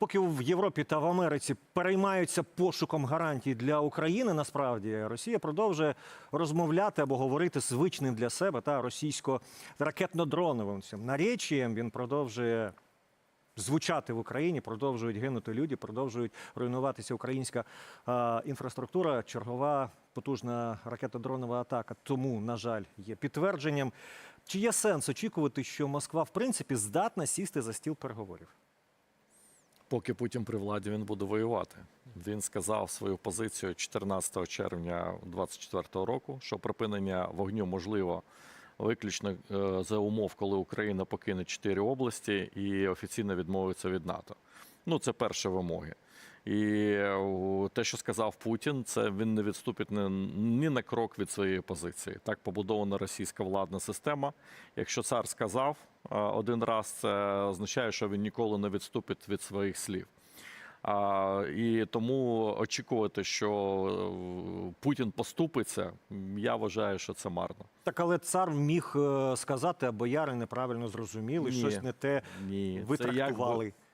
поки в Європі та в Америці переймаються пошуком гарантій для України, насправді Росія продовжує розмовляти або говорити звичним для себе та російсько-ракетно-дроновим цим наречієм. Він продовжує звучати в Україні, продовжують гинути люди, продовжують руйнуватися українська е, інфраструктура. Чергова потужна ракетодронова атака. Тому, на жаль, є підтвердженням. Чи є сенс очікувати, що Москва в принципі здатна сісти за стіл переговорів? Поки Путін при владі він буде воювати. Він сказав свою позицію 14 червня 2024 року, що припинення вогню можливо виключно е, за умов, коли Україна покине чотири області і офіційно відмовиться від НАТО. Ну це перші вимоги. І е, те, що сказав Путін, це він не відступить ні, на крок від своєї позиції. Так побудована російська владна система. Якщо цар сказав е, один раз, це означає, що він ніколи не відступить від своїх слів. А, і тому очікувати, що е, Путін поступиться, я вважаю, що це марно. Так, але цар міг сказати, а бояри неправильно зрозуміли, Ні. щось не те Ні, ви це як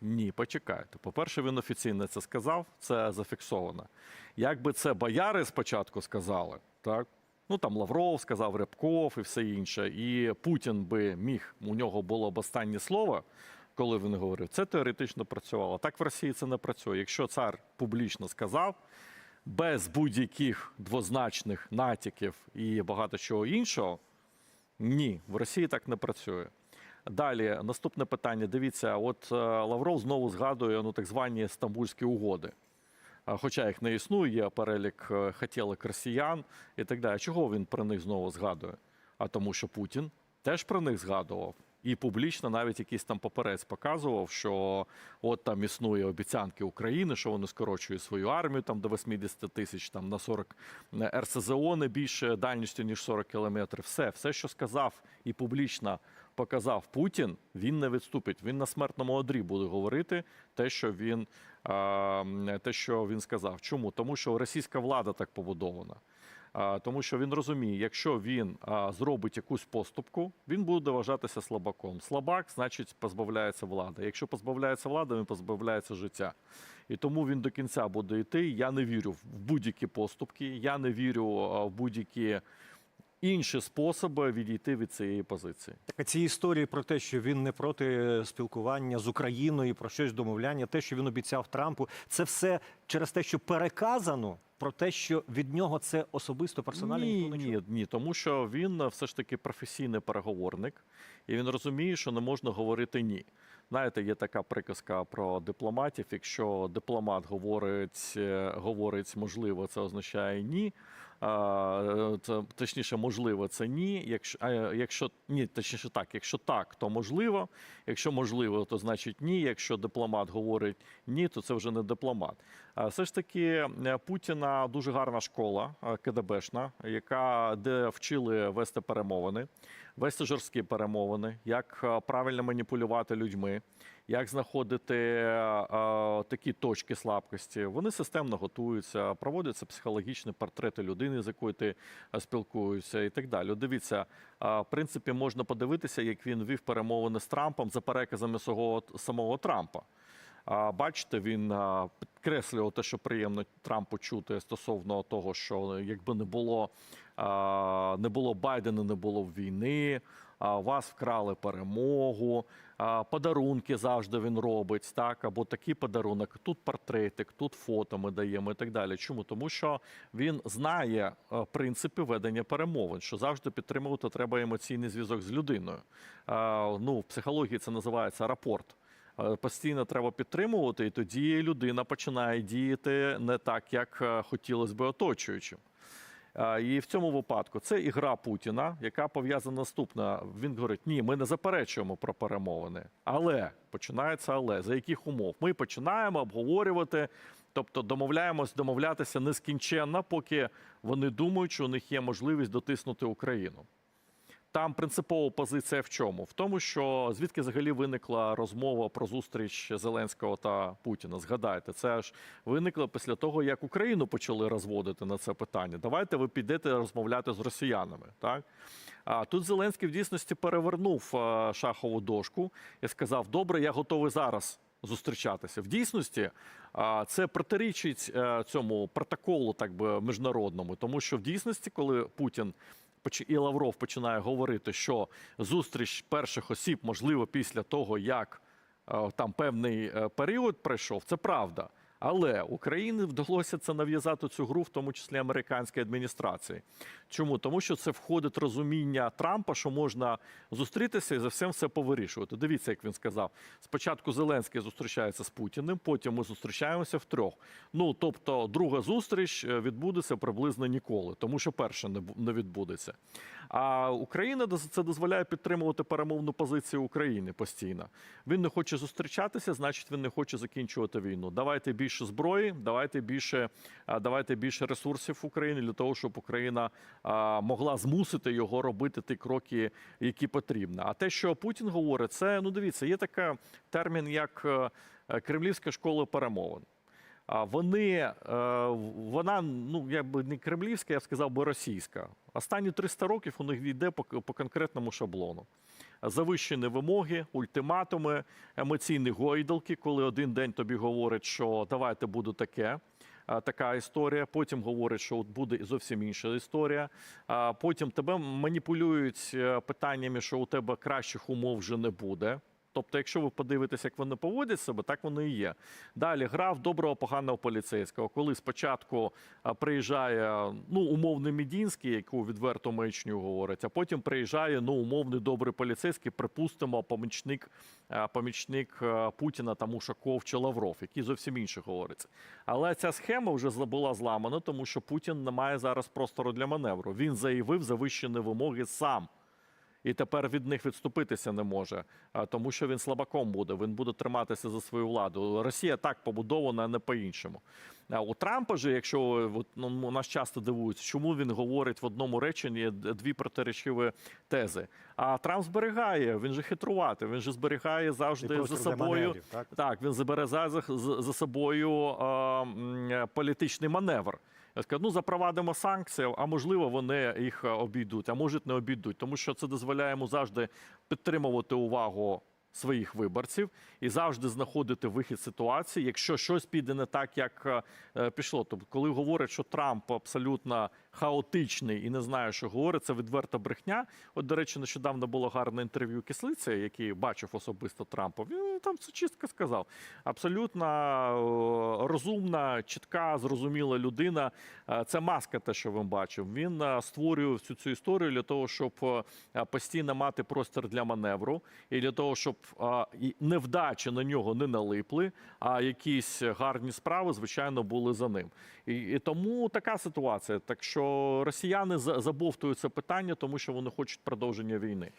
Ні, почекайте. По-перше, він офіційно це сказав, це зафіксовано. Якби це бояри спочатку сказали, так? Ну там Лавров сказав, Рябков і все інше. І Путін би міг, у нього було б останнє слово, коли він говорив, це теоретично працювало. Так в Росії це не працює. Якщо цар публічно сказав, без будь-яких двозначних натяків і багато чого іншого, ні, в Росії так не працює. Далі, наступне питання. Дивіться, от е, Лавров знову згадує ну, так звані стамбульські угоди. Хоча їх не існує, є перелік е, хотілок росіян і так далі. Чого він про них знову згадує? А тому, що Путін теж про них згадував. І публічно навіть якийсь там паперець показував, що от там існує обіцянки України, що вони скорочують свою армію там до 80 тисяч, там на 40 РСЗО не більше дальністю, ніж 40 кілометрів. Все, все, що сказав і публічно показав Путін, він не відступить. Він на смертному одрі буде говорити те, що він, е, те, що він сказав. Чому? Тому що російська влада так побудована. Тому що він розуміє, якщо він зробить якусь поступку, він буде вважатися слабаком. Слабак, значить, позбавляється влади. Якщо позбавляється влади, він позбавляється життя. І тому він до кінця буде йти. Я не вірю в будь-які поступки, я не вірю в будь-які інші способи відійти від цієї позиції. Так, а ці історії про те, що він не проти спілкування з Україною, про щось домовляння, те, що він обіцяв Трампу, це все через те, що переказано про те, що від нього це особисто персонально ні, ніхто не чув. ні, ні, тому що він е, все ж таки професійний переговорник, і він розуміє, що не можна говорити ні. Знаєте, є така приказка про дипломатів. Якщо дипломат говорить, е, говорить можливо, це означає ні. Е, це, точніше, можливо, це ні. Якщо, а, якщо ні, точніше так, якщо так, то можливо. Якщо можливо, то значить ні. Якщо дипломат говорить ні, то це вже не дипломат. Все ж таки, е, Путіна дуже гарна школа КДБшна, яка де вчили вести перемовини, вести жорсткі перемовини, як е, правильно маніпулювати людьми, як знаходити е, е, такі точки слабкості. Вони системно готуються, проводяться психологічні портрети людини, з якою ти спілкуєшся, і так далі. Дивіться, в принципі, можна подивитися, як він вів перемовини з Трампом за переказами свого самого Трампа. Бачите, він підкреслював те, що приємно Трампу чути стосовно того, що якби не було не було Байдена, не було війни. Вас вкрали перемогу, подарунки завжди він робить. Так, або такий подарунок. Тут портретик, тут фото ми даємо і так далі. Чому? Тому що він знає е, принципи ведення перемовин, що завжди підтримувати треба емоційний зв'язок з людиною. Ну, в психології це називається рапорт. Е, Постійно треба підтримувати, і тоді людина починає діяти не так, як е, хотілося би оточуючим. Е, І в цьому випадку це ігра Путіна, яка пов'язана наступна. Він говорить: ні, ми не заперечуємо про перемовини, але починається але за яких умов? Ми починаємо обговорювати, тобто домовляємось домовлятися нескінченно, поки вони думають, що у них є можливість дотиснути Україну. Там принципова позиція в чому? В тому, що звідки взагалі виникла розмова про зустріч Зеленського та Путіна. Згадайте, це ж виникло після того, як Україну почали розводити на це питання. Давайте ви підете розмовляти з росіянами. Так а тут Зеленський в дійсності перевернув е, шахову дошку і сказав: Добре, я готовий зараз зустрічатися. В дійсності а, це протирічить е, цьому протоколу, так би міжнародному, тому що в дійсності, коли Путін і Лавров починає говорити, що зустріч перших осіб можливо після того, як е, там певний е, період пройшов, це правда. Але Україні вдалося це нав'язати цю гру, в тому числі американській адміністрації. Чому? Тому що це входить розуміння Трампа, що можна зустрітися і за всім все повирішувати. Дивіться, як він сказав. Спочатку Зеленський зустрічається з Путіним, потім ми зустрічаємося втрьох. Ну тобто, друга зустріч е, відбудеться приблизно ніколи, тому що перша не відбудеться. А Україна це дозволяє підтримувати перемовну позицію України постійно. Він не хоче зустрічатися, значить він не хоче закінчувати війну. Давайте більше зброї, давайте більше, давайте більше ресурсів України для того, щоб Україна могла змусити його робити ті кроки, які потрібно. А те, що Путін говорить, це ну дивіться, є такий термін, як е, е, Кремлівська школа перемовин. Вони, е, вона ну якби не кремлівська, я б сказав би російська. Останні 300 років у них йде по, по конкретному шаблону. Завищені вимоги, ультиматуми, емоційні гойдалки, коли один день тобі говорять, що давайте буде таке. а, Така історія. Потім говорять, що от буде зовсім інша історія. Потім тебе маніпулюють е, питаннями, що у тебе кращих умов вже не буде. Тобто, якщо ви подивитеся, як вони поводять себе, так воно і є. Далі грав доброго, поганого поліцейського. Коли спочатку приїжджає ну, умовний Мідінський, яку відверто маячню говорить, а потім приїжджає ну, умовний добрий поліцейський, припустимо, помічник, помічник Путіна, там Ушаков чи Лавров, який зовсім інше говориться. Але ця схема вже була зламана, тому що Путін не має зараз простору для маневру. Він заявив завищені вимоги сам. І тепер від них відступитися не може, тому що він слабаком буде. Він буде триматися за свою владу. Росія так побудована, а не по-іншому. У Трампа же, якщо от, ну, нас часто дивують, чому він говорить в одному реченні дві протиречиві тези. А Трамп зберігає, він же хитрувати, він же зберігає завжди за собою. маневрів, так? Так, він забере за, за, собою е, політичний маневр. Я скажу, ну запровадимо санкції, а можливо, вони їх е, обійдуть, а може не обійдуть, тому що це дозволяє йому завжди підтримувати увагу своїх виборців і завжди знаходити вихід ситуації, якщо щось піде не так, як е, пішло. Тобто, коли говорять, що Трамп абсолютно хаотичний і не знає, що говорить, це відверта брехня. От, до речі, нещодавно було гарне інтерв'ю Кислиці, який бачив особисто Трампа. Він там це чітко сказав. Абсолютно е, розумна, чітка, зрозуміла людина. Е, Це маска, те, що він бачив. Він е, створює всю цю історію для того, щоб постійно мати простір для маневру, і для того, щоб невдачі на нього не налипли, а якісь гарні справи, звичайно, були за ним. І тому така ситуація. Так що росіяни за- забовтують це питання, тому що вони хочуть продовження війни.